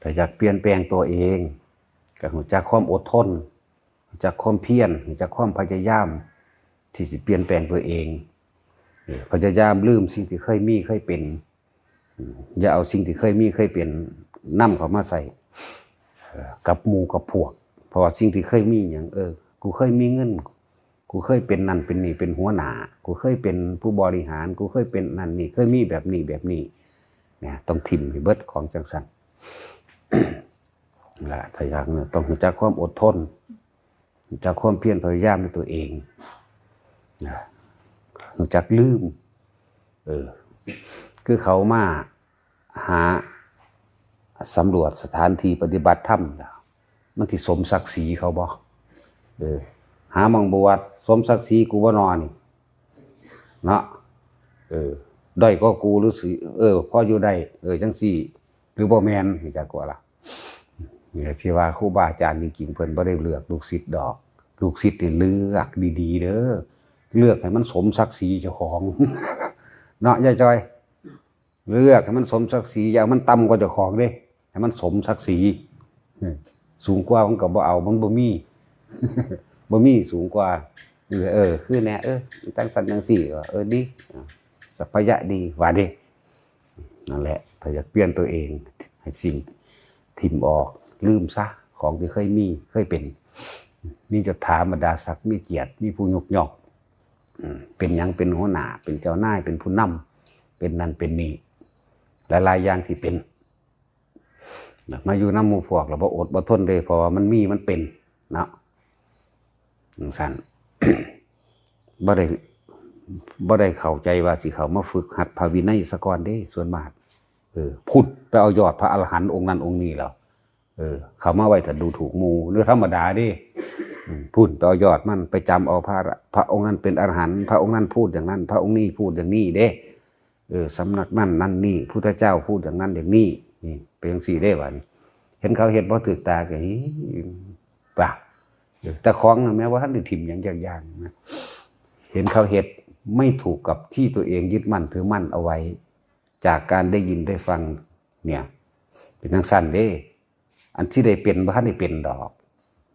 แต่อยากเปลี่ยนแปลงตัวเองก็หูจักความอดทนจักความเพียรจักความพยายาม ที่จะเปลี่ยนแปลงตัวเอง พยายามลืมสิ่งที่เคยมีเคยเป็น อย่าเอาสิ่งที่เคยมีเคยเป็นนำเข้ามาใส่กับมูกับพวก เพราะว่าสิ่งที่เคยมีอย่างเออ กูเคยมีเงิน กูเคยเป็นนั่นเป็นนี่เป็นหัวหน้ากูเคยเป็นผู้บริหาร กูเคยเป็นนั่นนี่เคยมีแบบนี้แบบนี้เนี่ยต้องทิมให้เบิดของจังสัน ละถ้าอยากเนี่ยต้องรู้จักความอดทนรู้จักความเพียรพยายามในตัวเองนะรู้จักลืม เออ คือเขามาหาสำรวจสถานที่ปฏิบัติธรรมนะมันที่สมศักดิ์ศรีเขาบอกเออ หามองบวชสมศักดิ์ศรีกูว่านอนนี่เนาะเออด้อยก็กูรือสิเออพ่ออยู่ได้เออจังสี่ รือบ่แมนนี่จักกว่าล่ะนี่ที่ว่าครูบาอาจารย์จริงๆเพิ่นบ่ได้เลือกลูกศิษย์ดอก ลูกศิษย์นี่เลือกดีๆเด้อเลือกให้มันสมศักดิ์ศรีเจ้าของเนาะยายจอย เลือกให้มันสมศักดิ์ศรีอย่ามันต่ำกว่าเจ้าของเด้ให้มันสมศักดิ์ศรีสูงกว่ามันก็บ่เอามันบ่มีบ่มีสูงกว่าเออ คือแน่เออตั้งสันจังสี่เออดีอ่สัพยะดีว่าเด้ นั่นแหละถ้าอยากเปลี่ยนตัวเองให้สิ่งทิมออกลืมซะของที่เคยมีเคยเป็นมีจดถามบรรดาศักดิ์มีเกียรติมีผู้ยกย่องเป็นยังเป็นหัวหน้าเป็นเจ้านายเป็นผู้นำเป็นนั่นเป็นนี่หลายๆอย่างที่เป็นมาอยู่น้ำมูพวกเราบ่อดบ่ทนเลยเพราะว่ามันมีมันเป็นเนาะจังซั่นบ่ได้บ่ได้เข้าใจว่าสิเขามาฝึกหัดภาวินัยสกอนเด้ส่วนมาก เออพุทธไปเอายอดพระอรหันต์องค์นั้นองค์นี้แล้วเออ เขามาไว้ถ้าดูถูกมู่หรือธรรมดาดิพูดไปเอายอดมันไปจำเอาพระพระองค์นั้นเป็นอรหันต์พระองค์นั้นพูดอย่างนั้น พระองค์นี้พูดอย่างนี้เด้เออสำนักนั่นนั่นนี่พุทธเจ้าพูดอย่างนั้นอย่างนี้นี่เป็นอย่างสี่ได้หวันเห็นเขาเห็นพอถือตาก็ฮิป่ะแต่ของนะแม้ว่าท่านด้ถิ่มอย่างอย่างนะเห็นเขาเห็ดไม่ถูกกับที่ตัวเองยึดมั่นถือมั่นเอาไว้ จากการได้ยินได้ฟังเนี่ยเป็นทั้งสั้นเด้อันที่ได้เป็นบ่ท่านได้เป็นดอก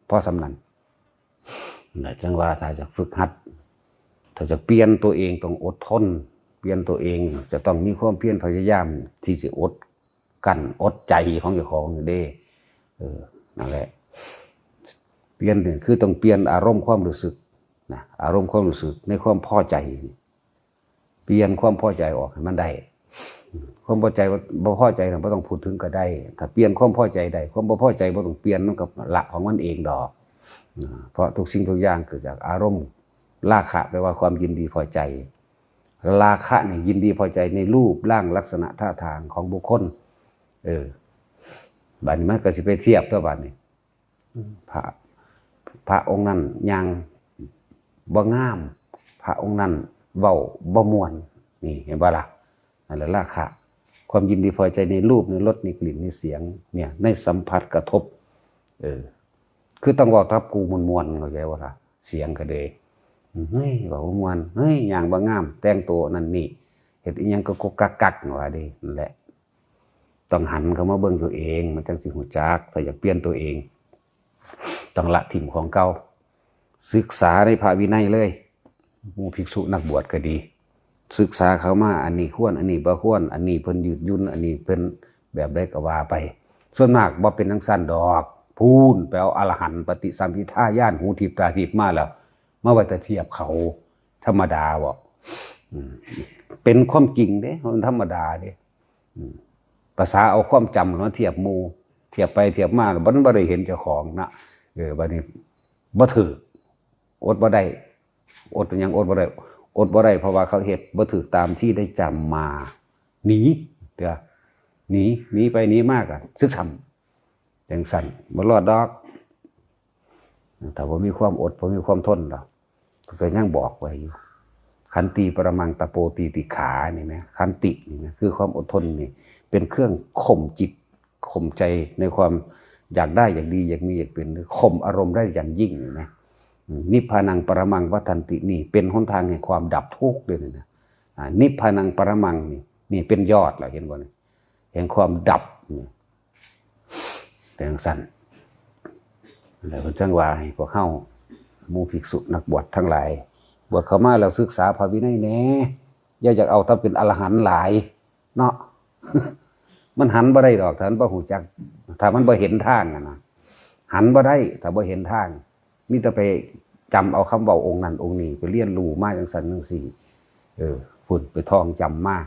เพราะสำนันนะจังว่าถ้าจะฝึกหัด ถ้าจะเปลี่ยนตัวเองต้องอดทน เปลี่ยนตัวเองจะต้องมีความเพียรพยายาม ที่จะอดกันอดใจของเจ้าของอยู่เด้เออนั่นแหละเปลี่ยนนี่คือต้องเปลี่ยนอารมณ์ความรู้สึกนะอารมณ์ความรู้สึกในความพอใจ เปลี่ยนความพอใจออกให้มันได้ ความพอใจว่าบ่พอใจเราต้องพูดถึงก็ได้ ถ้าเปลี่ยนความพอใจได้ความบ่พอใจบ่ต้องเปลี่ยนมันกับละของมันเองดอก เพราะทุกสิ่งทุกอย่างเกิดจากอารมณ์ราคะแปลว่าความยินดีพอใจ ราคะเนี่ยยินดีพอใจในรูปร่างลักษณะท่าทางของบุคคล เออบัดนี้มันก็สิไปเทียบตัวบัดนี้พระพระองค์นั้นยังบ่งาม พระองค์นั้นเว้าบ่ม่วนนี่เห็นบ่ล่ะนั่นแหละราคะ ความยินดีพอใจในรูปในรสในกลิ่นในเสียงเนี่ยในสัมผัสกระทบเออคือต้องบอกทับกูมวนมวนๆเข้าใจว่าล่ะเสียงก็เลยเฮ้ยบอกมวนเฮ้ยอย่างบางงาม แต่งตัวนั่นนี่เห็ดอิหยังก็กกักกักว่าดินั่นแหละต้องหันเข้ามาเบิ่งตัวเอง มันจังสิหูจักถ้าอยากเปลี่ยนตัวเองต้องละถิ่มของเก่าศึกษาในพระวินัยเลยมู่ภิกษุนักบวชก็ดี ศึกษาเขามาอันนี้ควรอันนี้บ่ควรอันนี้เพิ่นยืดยุ่น อันนี้เพิ่นแบบใดก็ว่าไป ส่วนมากบ่เป็นทั้งสั้นดอก พูนไปเอาอรหันต์ปฏิสัมพิทาย่านหูทิพตาทิพมาแล้วมาไว้แต่เทียบเขาธรรมดาบ่เป็นความจริงเด้มันธรรมดาเด้อภาษาเอาความจำมาเทียบมูเทียบไปเทียบมาบ่บ่ได้เห็นเจ้าของนะเออบัดนี้บ่ถืออดบ่ได้อดเป็นหยังอดบ่ได้ อดบ่ได้เพราะว่าเขาเฮ็ดบ่ถูกตามที่ได้จำมาหนีเด้อหนีหนีไปหนีมากอะซึกซ้ำจังสั่นบ่รอดดอกถ้าบ่มีความอดบ่มีความทนดอกก็ยังบอกไว้อยู่ขันติปรมังตะโปตีติขานี่นะขันตินี่นะคือความอดทนนี่ เป็นเครื่องข่มจิตข่มใจในความอยากได้อยากดีอยากมีอยากเป็นข่มอารมณ์ได้อย่างยิ่งนะ นิพพานังปรมังวัฏันตินี่เป็นหนทางแห่งความดับทุกข์เลยนะนิพพานังปรมังนี่นี่เป็นยอดเราเห็นบ่เนี่ยแห่งความดับแต่จังซั่นแล้วเพิ่นจังว่าให้พวกเฮาหมู่ภิกษุนักบวชทั้งหลาย บวชเข้ามาแล้วศึกษาพระวินัยแน่อย่าอยากเอาถ้าเป็นอรหันต์หลาย เนาะมันหันบ่ได้ดอกถ้ามันบ่ฮู้จักถ้ามันบ่เห็นทางนะหันบ่ได้ถ้าบ่เห็นทาง มีแต่ไปจำเอาคำเว้าองค์นั้นองค์นี้ ไปเรียนรู้มาจังซั่นจังซี่เออพุ่นไปท่องจำมา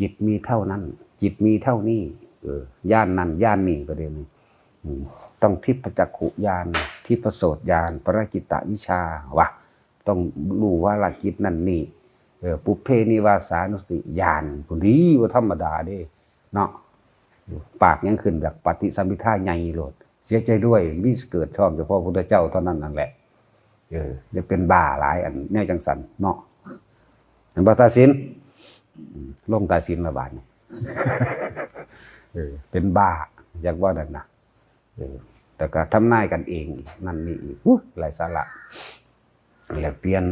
จิตมีเท่านั้น จิตมีเท่านี้เออย่านนั้นย่านนี้ประเด็นนี้ต้องทิพจักขุญาณทิพโสตญาณปรกิตวิชาวะต้องรู้ว่าหลักจิตนั่นนี่เออปุเพนิวาสานุสติญาณผู้ดีว่าธรรมดาเด้เนาะปากยังขึ้นจากปฏิสัมพิทาใหญ่โลด สียใจด้วยมีเกิดชอบเฉพาะพระพุทธเจ้าเท่านั้นนั่นแหละ เออจะเป็นบ้าหลาย อันแนวจังสันเนาะเห็นบ่ตาสินอืมลงตาสินระบาดนี่เออเป็นบ้าอยากว่านั่นนะเออแต่ก็ทำนายกันเอง นั่นนี่อีกหลายสาระแล้วเปลี่ยน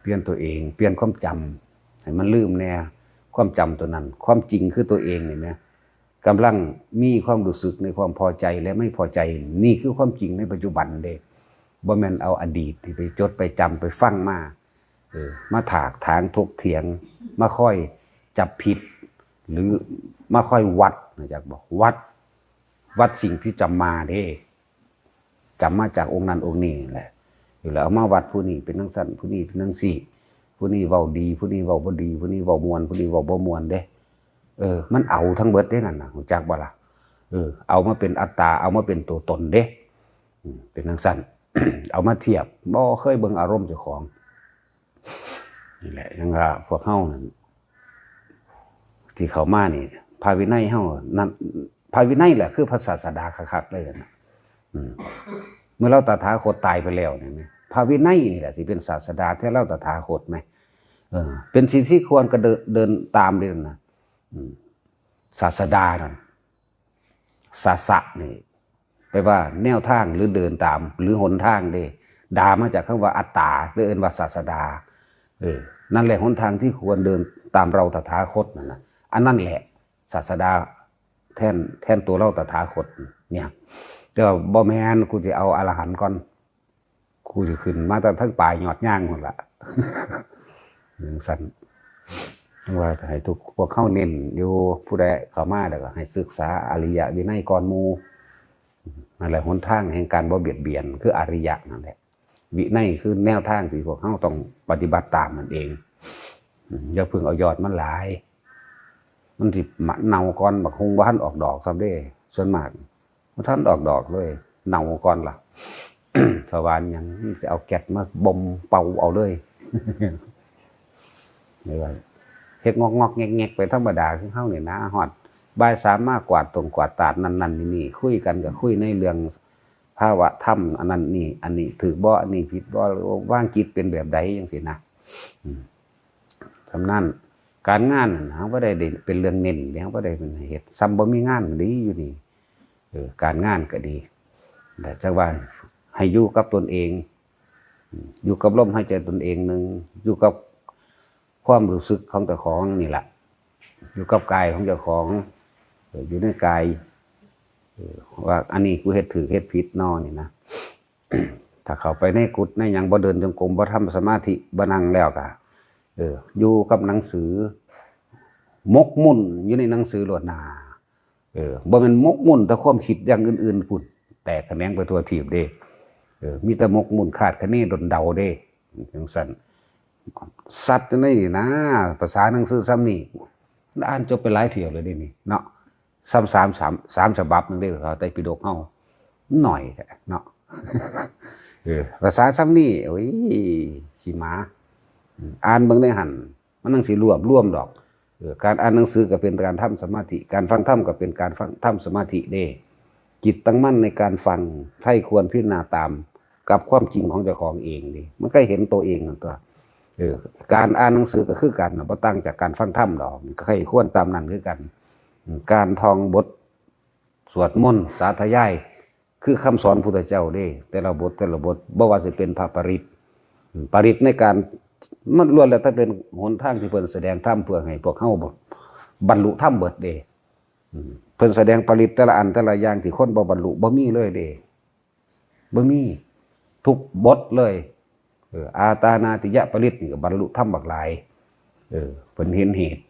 เปลี่ยนตัวเอง เปลี่ยนความจำให้มันลืมแน่ความจำตัวนั้น ความจริงคือตัวเองเห็นไหม กำลังมีความรู้สึกในความพอใจและไม่พอใจ นี่คือความจริงในปัจจุบันเด้บ่แมนเอาอดีตที่ไปจดไปจำไปฟังมาเออมาถากถางถกเถียง มาค่อยจับผิด หรือมาค่อยวัดนะจากบอกวัด วัดสิ่งที่จำมาเด้จำมาจากองค์นั้นองค์นี้แหละอยู่แล้วเอามาวัดผู้นี้เป็นนังสั้นผู้นี้เป็นนังสี่ผู้นี้เว้าดี ผู้นี้เว้าบ่ดี ผู้นี้เว้ามวนผู้นี้เว้าบ่มวนเด้ เออ มันเอาทั้งเบิดได้นั่นน่ะรู้จักบ่ล่ะเออ เอามาเป็นอัตตา เอามาเป็นตัวตนเด้เป็นนังสั้นเอามาเทียบบ่เคยเบิ่งอารมณ์เจ้าของนี่แหละยังว่าพวกเฮานั่นที่เขามานี่ภาวินัยเฮานั่นภาวินัยแหละคือพระศาสดาคักๆเลยนะเมื่อเราตถาคตตายไปแล้วเนี่ยนะภาวินัยนี่แหละสิเป็นศาสดาที่เราตถาคตไหมเออ เป็นสิ่งที่ควรกระเดินตามเลยนะ ศาสดานั่นศาสะนี่แปลว่าแนวทางหรือเดินตาม หรือหนทางเด้ดามาจากคำว่าอัตตาหรือเอินว่าศาสดา เออ นั่นแหละหนทางที่ควรเดินตามเราตถาคตนั่นนะอันนั่นแหละ ศาสดาแทนแทนตัวเราตถาคต เนี่ยแต่ว่าบ่แมนกูจะเอาอรหันต์ก่อนกูจะขึ้น มาแต่ทั้งปลายหยอดย่างหมดละอย่งสัน ว่าให้ทุกพวกเข้าเน้นอยู่ผู้ใดเข้ามาแล้วก็ให้ศึกษาอริยะวินัยก่อนมูนั่นแหละหนทางแห่งการบ่เบียดเบียน คืออริยะนั่นแหละวินัยคือแนวทางที่พวกเข้าต้องปฏิบัติตามมันเองอย่าเพิ่งเอายอดมันหลาย มันสิมะเนาก่อนบักฮงบ้านออกดอกซ้ำเด้ส่วนมากมันท่านออกดอกเลยเนาก่อนล่ะสวานยังจะเอาแกะมาบ่มเป่าเอาเลยไม่ว่า เฮ็ดงอกงอกแงกแงกไปธรรมดาคือเฮาเนี่ยนะฮอดบ่ายสามมากกว่าตรงกว่าตาดนั่นนั่นนี่นี่คุยกันก็คุยในเรื่องภาวะธรรมอันนั้นนี่อันนี้ถือบ่อันนี้ผิดบ่หรือว่างจิตเป็นแบบใดจังซี่นะอืมทำนั้นการงานน่ะนะบ่ได้เป็นเรื่องเน้นแล้วบ่ได้เป็นเฮ็ดซ้ำบ่มีงานดีอยู่นี่เออการงานก็ดี แต่จังว่าให้อยู่กับตนเอง อยู่กับลมหายใจตนเองหนึ่งอยู่กับ ความรู้สึกของเจ้าของนี่แหละอยู่กับกายของเจ้าของอยู่ในกายว่าอันนี้กูเฮ็ดถือเฮ็ดผิดนอนี่นะถ้าเขาไปในกุฏในยังบ่เดินจงกรมบ่ทำสมาธิบ่นั่งแล้วก็เอออยู่กับหนังสือ มกมุ่นอยู่ในหนังสือโลดนาเออบ่แม่นมกมุ่นแต่ความคิดอย่างอื่นๆพุ่นแตกแขนงไปทั่วทีบเด้เออมีแต่มกมุ่นขาดคะเนดนเดาเด้จังซั่น สัตว์จังได๋นี่นะภาษาหนังสือซ้ำนี่อ่านจบไปหลายเที่ยวเลยด้นี่เนาะซ้ำสามสามสามฉบับนึงเด้เขาไต้ปิฎกเฮาหน่อยเนาะภาษาซ้ำนี่โอ้ยขี้หมาอ่านเบิ่งในหั่นมันจังสิรวบรวมดอกการอ่านหนังสือก็เป็นการทำสมาธิ การฟังธรรมก็เป็นการฟังทำสมาธิเด้จิตตั้งมั่นในการฟังใครควรพิจารณาตาม กับความจริงของเจ้าของเองดิมันก็เห็นตัวเองนั่นตัว การอ่านหนังสือก็คือกันนะบ่ตั้งจากการฟังธรรมดอกใครควรตามนั้นคือกัน การท่องบทสวดมนต์สาธยายคือคำสอนพุทธเจ้าเด้ แต่ละบทแต่ละบทบ่ว่าจะเป็นพระปริตปริตในการมันล้วนแล้วถ้าเป็นหนทางที่เพิ่นแสดงธรรมเพื่อให้พวกเฮาบรรลุธรรมเบิดเด้เพิ่นแสดงผลิตแต่ละอันแต่ละอย่างที่คนบ่บรรลุบ่มีเลยเด้บ่มีทุกบทเลย อออาตานาติยะปริตนี่ก็บรรลุธรรมบักหลายเออเพิ่นเห็นเหตุ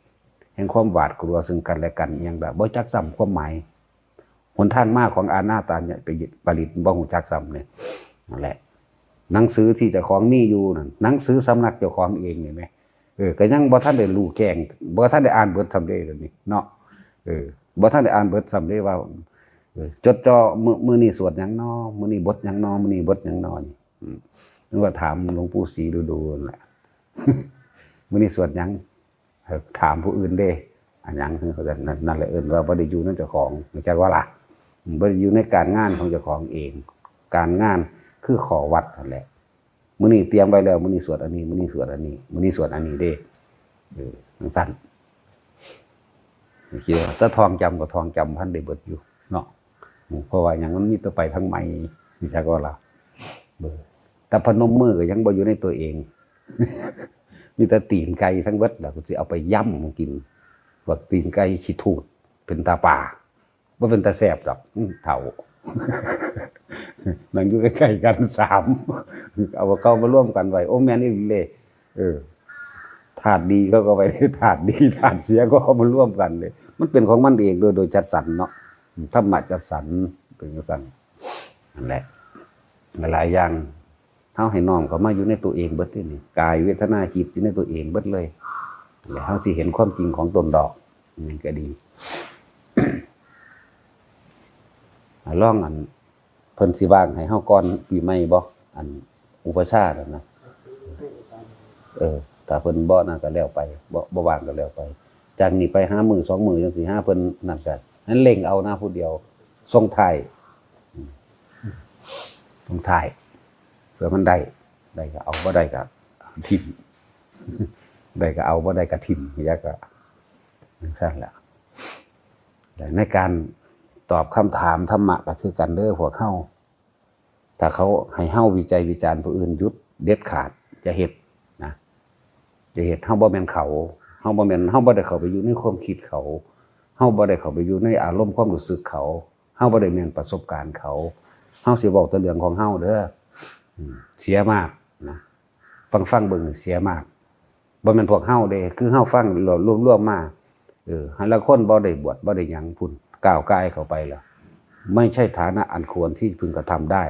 แห่งความหวาดกลัวซึ่งกันและกันอย่างแบบบ่จักซ้ำความหมายหนทางมากของอาณาตาเนี่ยไปผลิตบ่ฮู้จักซ้ำเนี่ยนั่นแหละ หนังสือที่เจ้าของมีอยู่นั่นหนังสือสำนักเจ้าของเองนี่แหมเออก็ยังบ่ทันได้รู้แกงบ่ทันได้อ่านเบิดซำเด้เดี๋ยนี้เนาะเออบ่ทันได้อ่านเบิดซำเด้ว่าเออจดจ่อมือมือนี้สวดยังนอมือนี้บทยังนอมือนี้บทยังนอนี่ อืมนึกว่าถามหลวงปู่ศรีดูๆนั่นแหละมื้อนี้สวดยังถามผู้อื่นเด้อันยังคือเขาจะนั่นแหละเอิ้นว่าบ่ได้อยู่นเจ้าของเข้าใจว่าล่ะบ่ได้อยู่ในการงานของเจ้าของเอง การงานคือขอวัดนั่นแหละมื้อนี้เตรียมไว้แล้วมื้อนี้สวดอันนี้มื้อนี้สวดอันนี้มื้อนี้สวดอันนี้เด้เออจังซั่นเกี่ยวถ้าทองจำก็ทองจำพันได้เบิดอยู่เนาะเพราะว่าหยังมันมีตัวไปทั้งใหม่นี่จักว่าล่ะเบิ่ แต่พนมมือก็ยังบ่อยู่ในตัวเอง มีแต่ตีนไก่ทั้งเบิดแล้วก็สิเอาไปย่ำกินว่าตีนไก่สิถูดเป็นตาป่าบ่เป็นตาแซ่บดอกเฒ่านั่งอยู่ใกล้ๆกันสามเอาเข้ามาร่วมกันไว้โอ้แม่นอีหลีเลยเออถาดดีก็ก็ไปถาดดีถาดเสียก็เอามาร่วมกันเลย มันเป็นของมันเองโดยโดยจัดสรรเนาะธรรมะจัดสรรเป็นจังซั่นนั่นแหละหลายอย่าง เฮาให้น้อมเข้ามาอยู่ในตัวเองเบิดนี่นี่กายเวทนาจิตอยู่ในตัวเองเบิดเลยแล้วเฮาสิเห็นความจริงของตนดอกนี่ก็ดีอ่าลองอันเพิ่นสิว่างให้เฮาก่อนปีใหม่บ่อันอุปชาย์นั่นนะเออถ้าเพิ่นบ่นั่นก็แล้วไปบ่บ่ว่างก็แล้วไป จากนี้ไป5มื้อ2มือจังซี่หาเพิ่นนั่นก็นั้นเล็งเอานะผู้เดียวส่งทายอืมส่งทาย เผื่อมันได้ได้ก็เอาบ่ได้ก็ทิ่มได้ก็เอาบ่ได้ก็ทิ่มยากก็นั่นแหละแต่ในการตอบคำถามธรรมะก็คือกันเด้อพวกเฮาถ้าเขาให้เฮาวิจัยวิจารณ์ผู้อื่นยุดเด็ดขาดจะเฮ็ดนะจะเฮ็ดเฮาบ่แมนเขาเฮาบ่แมนเฮาบ่ได้เขาไปอยู่ในความคิดเขาเฮาบ่ได้เขาไปอยู่ในอารมณ์ความรู้สึกเขาเฮาบ่ได้แมนประสบการณ์เขาเฮาสิเว้าแต่เรื่องของเฮาเด้อ เสียมากนะฟังฟังเบิ่งเสียมากบ่แม่นพวกเฮาเด้คือเฮาฟังรวมๆมาเออหันละคนบ่ได้บวชบ่ได้หยังพุ่นก้าวกายเข้าไปแล้วไม่ใช่ฐานะอันควรที่พึงกระทำได้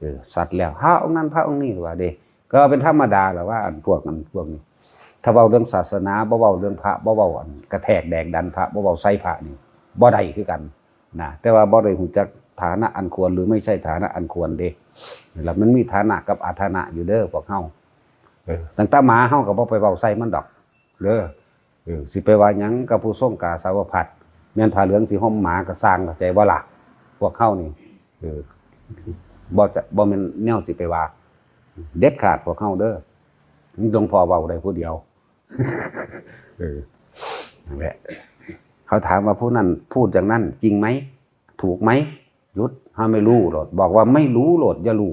เออสัตว์แล้วพระองค์นั้นพระองค์นี้หรือว่าเด้ก็เป็นธรรมดาแหละว่าอันพวกนั้นพวกนี้ถ้าเว้าเรื่องศาสนาบ่เว้าเรื่องพระบ่เว้าอันกระแทกแดกดันพระบ่เว้าใส่พระนี่บ่ได้คือกันนะแต่ว่าบ่ได้ฮู้จัก ฐานะอันควรหรือไม่ใช่ฐานะอันควรเด้แล้วมันมีฐานะกับอาฐานะอยู่เด้อพวกเฮาเออตั้งแต่หมาเฮาก็บ่ไปเว้าใส่มันดอกเด้ออสิไปว่าหยังกับผู้ทรงกาสาวพัดแม่นผ้าเหลืองสิห่มหมาก็สร้างเข้าใจบ่ล่ะพวกเข้านี่เออบ่จะบ่แม่นแนวสิไปว่า เด็ดขาดพวกเข้าเด้อนี่หลวงพ่อเว้าได้ผู้เดียวเออนั่นแหละเขาถามว่าผู้นั้นพูดอย่างนั้นจริงไหม ถูกไหม หยุดถ้าไม่รู้โหลด บอกว่าไม่รู้โหลดอย่ารู้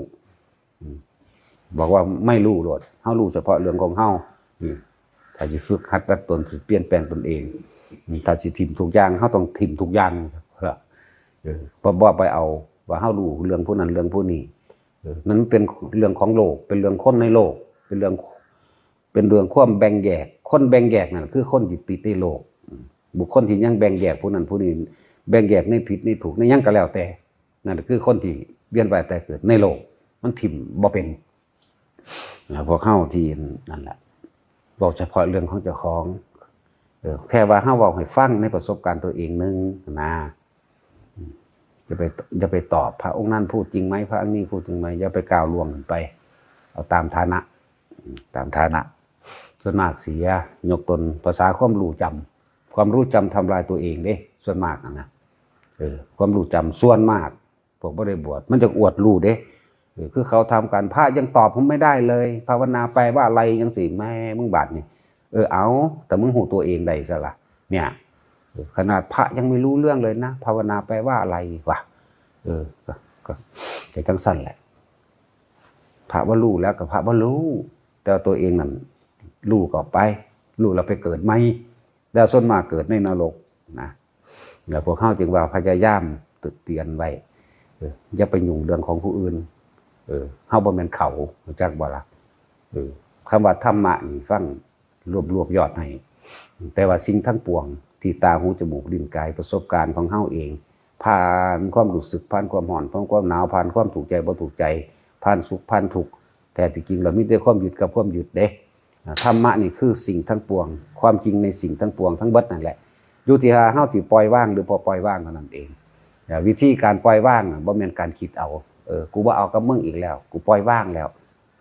บอกว่าไม่รู้โหลดเฮารู้เฉพาะเรื่องของเฮาถ้าสิฝึกหัดรัดตนสิเปลี่ยนแปลงตนเองถ้าสิทิมทุกอย่างเขาต้องทิมทุกอย่างเพื่อเออบ่บ่ไปเอา ว่าเฮารู้เรื่องผู้นั้นเรื่องผู้นี้นั้นเป็นเรื่องของโลก เป็นเรื่องคนในโลก เป็นเรื่อง เป็นเรื่องความแบ่งแยก คนแบ่งแยกนั่นคือคนที่ติดในโลก บุคคลที่ยังแบ่งแยกผู้นั้นผู้นี้ แบ่งแยกในผิดในถูกในยังก็แล้วแต่ นั่นคือคนที่เวียนว่ายแต่เกิดในโลก มันทิมบ่เป็นพวกเข้าที่นั่นแหละบอกเฉพาะเรื่องของเจ้าของแค่ว่าเฮาเว้าให้ฟังในประสบการณ์ตัวเองนึงนะอืมอย่าไปอย่าไปตอบพระองค์นั้นพูดจริงไหมพระองค์นี้พูดจริงไหมอย่าไปกล่าวล่วงกันไป เอาตามฐานะ ตามฐานะส่วนมากเสียยกตนภาษาความรู้จำความรู้จำทำลายตัวเองเด้ ส่วนมากนะเออความรู้จำส่วนมาก พวกบ่ได้บวชมันจะอวดรู้เด้คือเขาทำกันพระยังตอบผมไม่ได้เลย ภาวนาไปว่าอะไรยังสิแม่มึงบาดนี่เออเอาแต่มึงหูตัวเองได้ซะละเนี่ยขนาดพระยังไม่รู้เรื่องเลยนะภาวนาไปว่าอะไรวะเออก็ก็ก็จังสั้นแหละพระว่ารู้แล้วกับพระว่ารู้ แต่ตัวเองนั่นรู้ก็ไปรู้แล้วไปเกิดไหมแล้วส่วนมากเกิดในนรกนะแล้วพวกเข้าจึงว่าพยายามตึกเตือนไว้ อย่าไปยุ่งเรื่องของผู้อื่น เออเฮาบ่แม่นเขาจักบ่ล่ะเออคำว่าธรรมะนี่ฟังรวบรวบยอดให้แต่ว่าสิ่งทั้งปวง ที่ตาหูจมูกลิ้นกายประสบการณ์ของเฮาเอง ผ่านความรู้สึกผ่านความหอนผ่านความหนาวผ่านความถูกใจบ่ถูกใจ ผ่านสุขผ่านทุกข์แต่ที่จริงเรามีแต่ความหยึดกับความหยึดเด้ธรรมะนี่คือสิ่งทั้งปวง ความจริงในสิ่งทั้งปวงทั้งเบิดนั่นแหละอยู่ที่ว่าเฮาสิปล่อยว่างหรือบ่ปล่อยว่างเท่านั้นเอง วิธีการปล่อยว่างน่ะบ่แม่นการคิดเอาเออกูบ่เอากับมึงอีกแล้ว กูปล่อยว่างแล้ว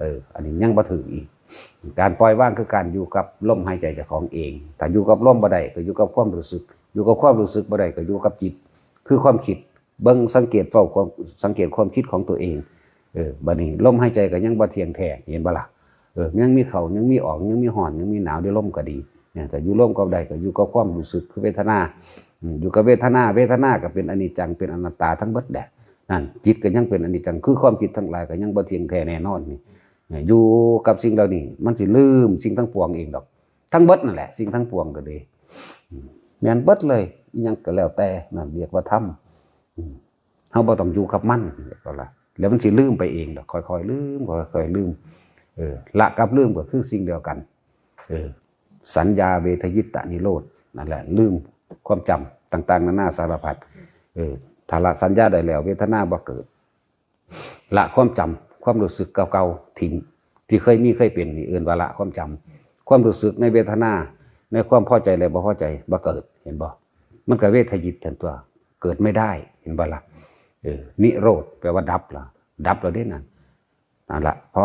เออ อันนี้ยังบ่ถึงอีก การปล่อยว่างคือการอยู่กับลมหายใจเจ้าของเองถ้าอยู่กับลมบ่ได้ก็อยู่กับความรู้สึก อยู่กับความรู้สึกบ่ได้ก็อยู่กับจิต คือความคิดเบิ่งสังเกตเฝ้าความสังเกตความคิดของตัวเอง เออบัดนี้ลมหายใจก็ยังบ่เที่ยงแท้เห็นบ่ล่ะเออยังมีเขายังมีออกยังมีร้อนยังมีหนาวเดี๋ยวลมก็ดีเนี่ยแต่อยู่ลมก็ได้ก็อยู่กับความรู้สึกคือเวทนา อยู่กับเวทนาเวทนาก็เป็นอนิจจังเป็นอนัตตาทั้งเบิดแดะนั่นจิตก็ยังเป็นอนิจจังคือความคิดทั้งหลายก็ยังบ่เที่ยงแท้แน่นอนนี่อยู่กับสิ่งเหล่านี้ มันสิลืมสิ่งทั้งปวงเองดอก ทั้งเบิดนั่นแหละสิ่งทั้งปวงก็ดีอืมแม่นเบิดเลยยังก็แล้วแต่นั่นเรียกว่าธรรมเฮาบ่ต้องอยู่กับมันก็ละแล้วมันสิลืมไปเองดอกค่อยๆลืมค่อยๆลืมเออละกับลืมก็คือสิ่งเดียวกัน เออสัญญาเวทยิตะนิโรธนั่นแหละลืม ความจำต่าง ๆนานาสารพัดเออถ้าละสัญญาได้แล้ว เวทนาบ่เกิด ละความจำความรู้สึกเก่าๆทิ้งที่เคยมีเคยเป็นนี่เอื่นว่าละความจำความรู้สึกในเวทนาในความพอใจและบ่พอใจบ่เกิดเห็นบ่มันก็เวทยิตทันตัวเกิดไม่ได้เห็นบ่ละเออนิโรธแปลว่าดับละดับแล้วเด้นั่นนั่นละพอ